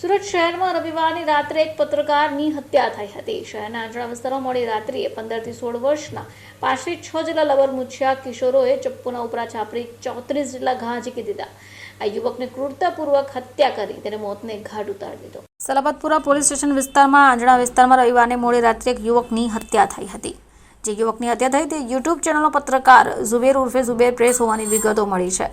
સુરત શહેરમાં રવિવારની રાત્રે એક પત્રકારની હત્યા થઈ હતી. શહેરના આંજણા વિસ્તારમાં મોડી રાત્રિએ પંદરથી સોળ વર્ષના પાંચથી છ જેટલા લવર મુછિયા કિશોરોએ ચપ્પુના ઉપરા છાપરી ચોત્રીસ જેટલા ઘા ઝીકી દીધા. આ યુવકને ક્રૂરતાપૂર્વક હત્યા કરી તેને મોતને ઘાટ ઉતારી દીધો. સલાબતપુરા પોલીસ સ્ટેશન વિસ્તારમાં આંજણા વિસ્તારમાં રવિવારે મોડી રાત્રે એક યુવકની હત્યા થઈ હતી. જે યુવકની હત્યા થઈ તે યુટ્યુબ ચેનલનો પત્રકાર ઝુબેર ઉર્ફે ઝુબેર પ્રેસ હોવાની વિગતો મળી છે.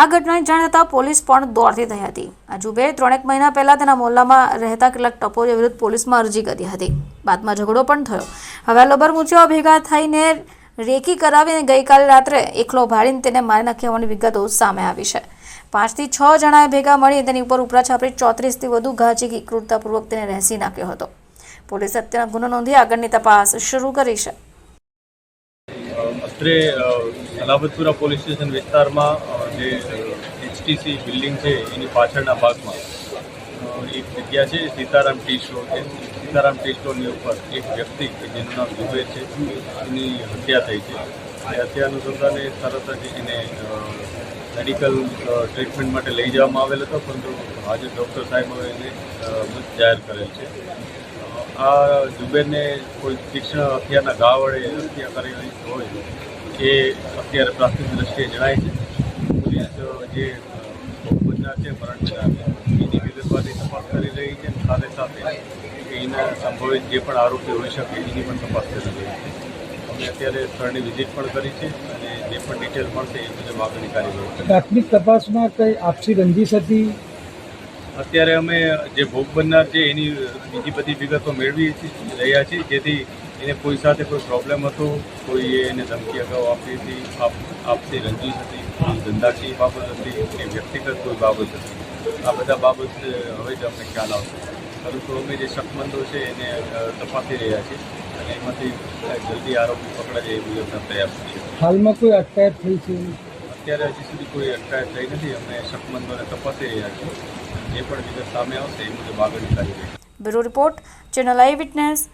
આ ઘટનાની જાણ થતાં પોલીસ પણ દોડતી થઈ હતી. આ જુબેર ત્રણેક મહિના પહેલાં તેના મોહલ્લામાં રહેતા કેટલાક ટપોરીઓ વિરુદ્ધ પોલીસમાં અરજી કરી હતી. બાદમાં ઝઘડો પણ થયો. હવે આ લબર મૂછીઓ ભેગા થઈને રેકી કરાવીને ગઈકાલે રાત્રે એકલો ભાડીને તેને મારી નાખ્યા હોવાની વિગતો સામે આવી છે. પાંચથી છ જણાએ ભેગા મળી તેની ઉપર ઉપરા છાપરી ચોત્રીસથી વધુ ઘાચી ક્રૂરતાપૂર્વક તેને રહેસી નાખ્યો હતો. પોલીસે અત્યારના ગુનો નોંધી આગળની તપાસ શરૂ કરી છે. અત્રે અ, પોલીસ સ્ટેશન વિસ્તારમાં જે એચટીસી બિલ્ડિંગ છે એની પાછળના ભાગમાં એક જગ્યા છે સીતારામ ટી સ્ટોર છે. સીતારામ ટી સ્ટોરની ઉપર એક વ્યક્તિ કે જેનું નામ ઝુબેર છે એની હત્યા થઈ છે. એ હત્યા અનુસંધાને તરત જ એને મેડિકલ ટ્રીટમેન્ટ માટે લઈ જવામાં આવેલ હતો પરંતુ આજે ડૉક્ટર સાહેબોએ એને મૃત જાહેર કરેલ છે. આ જુબેરને કોઈ તીક્ષ્ણ હથિયારના ઘા વડે હત્યા કરેલી હોય એ અત્યારે પ્રાથમિક દ્રષ્ટિએ જણાય છે. પોલીસ જે બનનાર છે મરણ જનાર એની વિગતવારની તપાસ કરી રહી છે સાથે સાથે એના સંભવિત જે પણ આરોપી હોઈ શકે એની પણ તપાસ કરી રહી છે. અમે અત્યારે સ્થળની વિઝિટ પણ કરી છે અને જે પણ ડિટેલ મળશે એ મુજબ આગળની કાર્યવાહી પ્રાથમિક તપાસમાં કઈ આપસી રંજીશ હતી? અત્યારે અમે જે ભોગ બનનાર છે એની બીજી બધી વિગતો મેળવી રહ્યા છીએ જેથી એને કોઈ સાથે કોઈ પ્રોબ્લેમ હતો? કોઈ એને ધમકી અગાઉ આપી હતી? આપ આપસી રંજીશ હતી? કોઈ ધંધાકીય બાબત હતી? કે વ્યક્તિગત કોઈ બાબત હતી? આ બધા બાબત હવે જ અમને ખ્યાલ આવશે. પરંતુ અમે જે શકમંદો છે એને તપાસી રહ્યા છીએ અને એમાંથી જલ્દી આરોપી પકડાય એ મુજબના પ્રયાસ છીએ હાલમાં કોઈ અટકાયત થઈ છે? અત્યારે હજી સુધી કોઈ અટકાયત થઈ નથી. અમે શકમંદોને તપાસી રહ્યા છીએ. જે પણ વિગત સામે આવશે એ મુજબ આગળની કાર્યવાહી. Bureau report channel eye witness